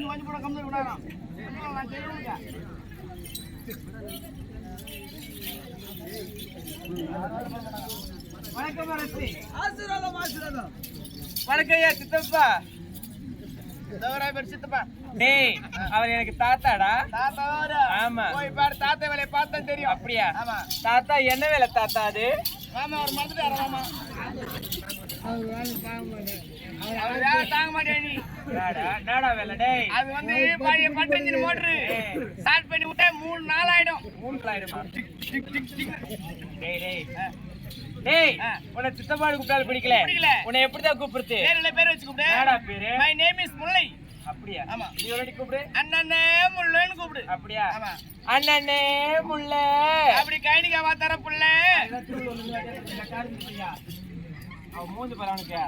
ஆகட்டும் மூஞ்சி வாங்கி போட கம்மி விடாராம் நான் செய்யணுங்க வணக்கம் அரசி. ஆசீர்வாதம் ஆசீர்வாதம். வணக்கம்யா சித்தப்பா. டேய் அவர் எனக்கு தாத்தாடா. ஆமா. போய் பாரு தாத்தா வேலையை பார்த்தா தெரியும். அப்படியா? ஆமா. தாத்தா என்ன வேலை தாத்தா அது? மாமா அவர் மறந்துட்டாரு வேலை தாங்க மாட்டேன் நீ அது வந்து பழைய பட்டஞ்சின் மோட்டரு ஸ்டார்ட் பண்ணி விட்டா மூணு நாள் ஆயிடும் மூணு ஆயிடுமா டிக் டிக் டிக் டேய் டேய் டேய் ஆ. உன்னை சித்தப்பாடு கூப்பிட்டாலும் பிடிக்கல பிடிக்கல. உன்னை எப்படிதான் கூப்பிடுறது பேர்ல பேர் வச்சு கூப்பிடு பேரு மை நேம் இஸ் முல்லை அப்படியா ஆமா. நீ கூப்பிடு அண்ணனே முல்லைன்னு கூப்பிடு அப்படியா ஆமா அண்ணனே முள்ள அப்படி கைனிக்கா வாத்தார புள்ள அவன் மூஞ்சி பாரு அவனுக்கு.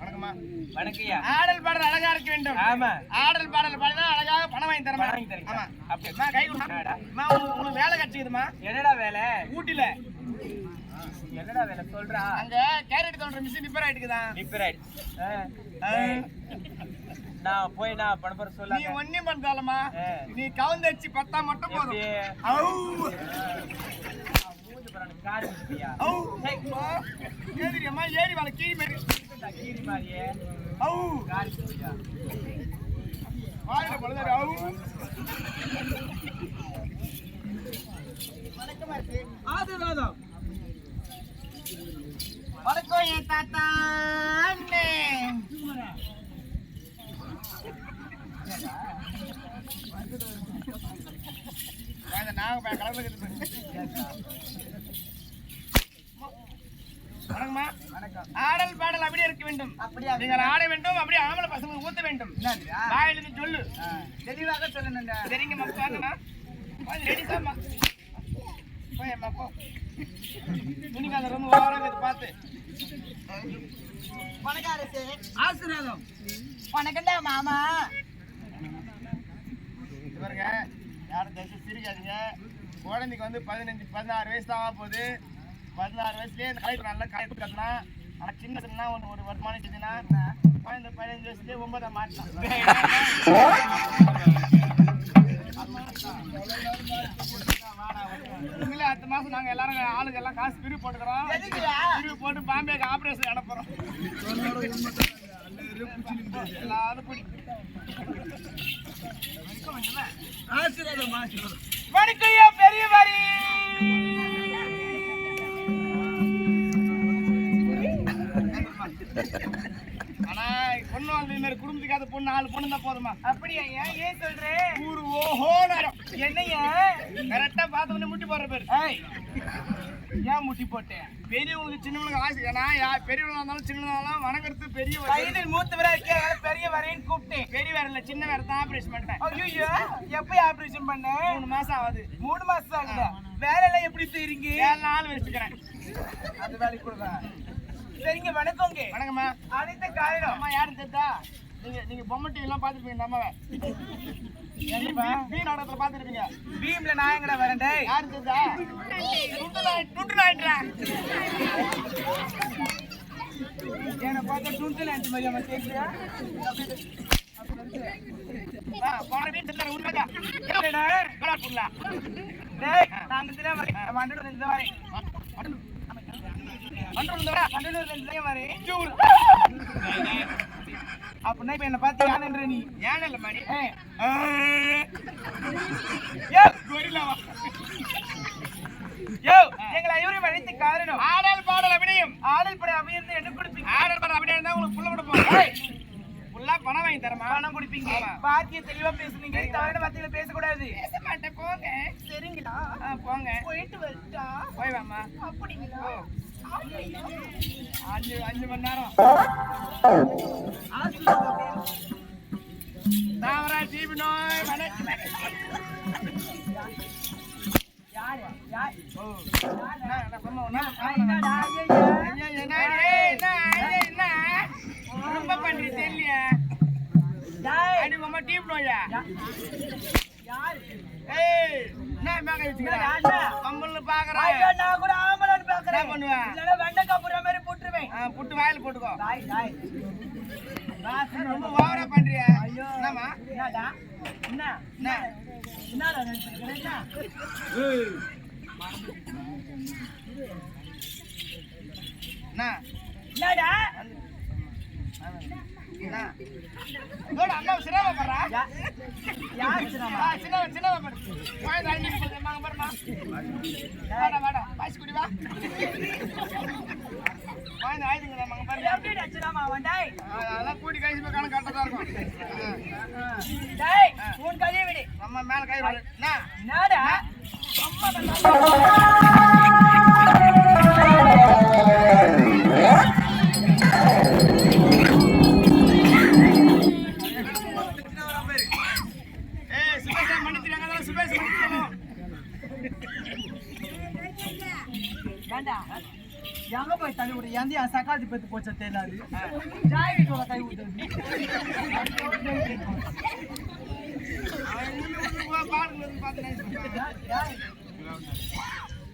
வணக்கம்மா. வணக்கம்யா ஆடல் பாடல் அழகா இருக்க வேண்டும். ஆமா. ஆடல் பாடல் பாடினா அழகாக பணம் வாங்கி தரமா வாங்கி தரீங்களா? ஆமா. அப்படியா? கை என்னடா? அம்மா உனக்கு வேலை கிடைச்சிக்குதுமா என்னடா வேலை? ஊட்டில என்னடா வேலை? சொல்றா. அங்க கேரட் தோன்ற மிஷின் ரிப்பேர் ஆயிட்டுக்குதான் ரிப்பேர் நான் போய் நான் பண்ண போற நீ ஒன்னும் பண்ணாலமா. நீ கவுந்தடிச்சு பத்தா மட்டும் போதும். எப்படி? ஏறி வாழ கீழ் மாரி கீரி மாதிரியே காரி வணக்கம் என் தாத்தா அண்ணே. நாங்க போய் கலந்துக்கிட்டு வணக்கம்மா ஆடல் பாடல் அப்படியே இருக்க வேண்டும். அப்படியா? நீங்கள் ஆட வேண்டும் அப்படியே ஆம்பளை பசங்க ஊத்த வேண்டும். வாயிலிருந்து சொல்லு. தெளிவாக சொல்லுங்க சரிங்க பாருங்கம்மா ரெடி சார்மா போயம்மா போ. துணிக்கு அந்த ரொம்ப பார்த்து. அரசே. ஆசீர்வாதம். வணக்கம்டா மாமா. பாருங்க. யாரும் தயவு சிரிக்காதீங்க. குழந்தைக்கு வந்து பதினஞ்சு பதினாறு வயசு தான் போகுது. பதினாறு வயசுலயே கலெக்டர் நல்லா கலெக்டர் கட்டலாம் ஆனால் சின்ன சின்ன ஒன்று ஒரு வருமானம் செஞ்சுன்னா குழந்தை பதினஞ்சு வயசுலயே ஒன்பதாம் மாட்டலாம். அடுத்த மாசம் நாங்க எல்லாரும் ஆளுங்க எல்லாம் காசு பிரிவு போட்டுக்கிறோம். பிரிவு போட்டு பாம்பேக்கு ஆபரேஷன் அனுப்புறோம். எல்லாரும் பிடி. ஆசீர்வாதம் ஆசீர்வாதம் ஆனா பொண்ணு வாழ்ந்த மாதிரி பொண்ணு நாலு பொண்ணு தான் போதுமா? அப்படியா ஏன் ஏன் சொல்றேன் ஊரு ஓஹோ நேரம் என்னையா கரெக்டா பார்த்த உடனே முட்டி போடுற பேர். ஏன் முட்டி போட்டேன்? பெரியவங்களுக்கு சின்னவங்களுக்கு ஆசை. ஏன்னா பெரியவங்களா இருந்தாலும் சின்னவங்களா இருந்தாலும் வணங்குறது பெரிய வரி. கைதில் மூத்தவரா இருக்கே பெரிய வரேன்னு கூப்பிட்டேன். பெரிய வேற இல்ல சின்ன வேற தான் ஆபரேஷன் பண்ணிட்டேன். ஐயோ எப்ப ஆபரேஷன் பண்ண? மூணு மாசம் ஆகுது. மூணு மாசம் ஆகுதா? வேலையெல்லாம் எப்படி செய்றீங்க? நாள் வச்சுக்கிறேன். அந்த வேலைக்கு கொடுங்க சரிங்க வணக்கங்க வணக்கம்மா. அனைத்த காரணம் அம்மா யாரும் தெரியுதா நீங்க நீங்க பொம்மை டிவி எல்லாம் பாத்துருப்பீங்க இந்த அம்மாவை. பி நாடகத்துல பாத்துருப்பீங்க பீம்ல நான் எங்கடா வரேன் டேய் யாரு தெரியுதா துண்டு நாய் துண்டு நாயிட்டுறா என்ன பார்த்தா டூன்சல் அஞ்சு மாதிரி அம்மா கேக்குறியா? போன வீட்டு டேய் நான் தினம் வரேன். அப்படின்னா இப்ப என்ன பார்த்து யாருன்ற நீ. ஏன் இல்ல யோ எங்களை ஐவரையும் அழைத்து காரணம். ஆடல் பாடல் அப்படியும் ஆடல் படை அமையிருந்து என்ன கொடுப்பீங்க? ஆடல் அப்படியே இருந்தா உங்களுக்கு புள்ள போறேன் ஃபுல்லா பணம் வாங்கி தரமா? பணம் கொடுப்பீங்க. பாக்கிய தெளிவா பேசுனீங்க. தவறான வார்த்தையில பேசக்கூடாது. பேச மாட்டேன் போங்க. சரிங்களா? போங்க. போயிட்டு வரட்டா போய் வாமா அப்படிங்களா. அஞ்சு அஞ்சு மணி நேரம் தாவரா டிபி நோய் ரொம்ப அடி உமா டிபி நோயா ஏய் என்ன மேக வச்சுக்கிறேன் பாக்குறேன் ஐயா நான் கூட ஆம்பளன்னு என்ன பாக்குறேன் பண்ணுவேன் இல்லனா வெண்டைக்காய் புற மாதிரி போட்டுருவேன் புட்டு வாயில போட்டுக்கோ டாய் டாய் ரொம்ப ஓவரா பண்றிய ஐயோ என்னம்மா என்னடா என்ன என்ன என்னடா நினைச்சிருக்கிறேன் என்ன என்ன என்னடா அண்ணா சிரமப்படுறா யா- யார் சின்னம்மா? ஆ, போகுது வாங்க பாருமா வாடா வாடா பாய்ச்சி குடி வா வாய் ஆயுதுங்க மங்க பாருங்க. எப்படிடா சின்னம்மா அவன்? டேய். அதெல்லாம் கூடி கழிச்சு போய் கணக்கு கரெக்டாக தான் இருக்கும். டேய் உன் விடு. நம்ம மேல கை விடு. என்ன? என்னடா அம்மா எங்க போய் தள்ளி விடு? எந்த என் சக்காத்தி பத்தி போச்சா தெரியாது ஜாய் வீட்டோட கை விட்டு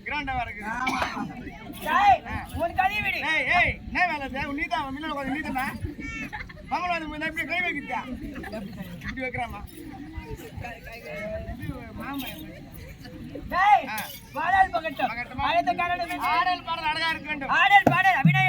கிராண்டா டேய் உன் கதையை விடு. ஏய் ஏய் என்ன வேலை இது? நீ தான் முன்னாடி கொஞ்சம் நீ தானே மங்களம் வந்து முன்ன எப்படி கை வைக்கிட்டியா இப்படி வைக்கிறாமா? மாமா. பாடல் பகட்டும். ஆடல் பாடல் அழகா இருக்க வேண்டும் ஆடல் பாடல் அபிநயம்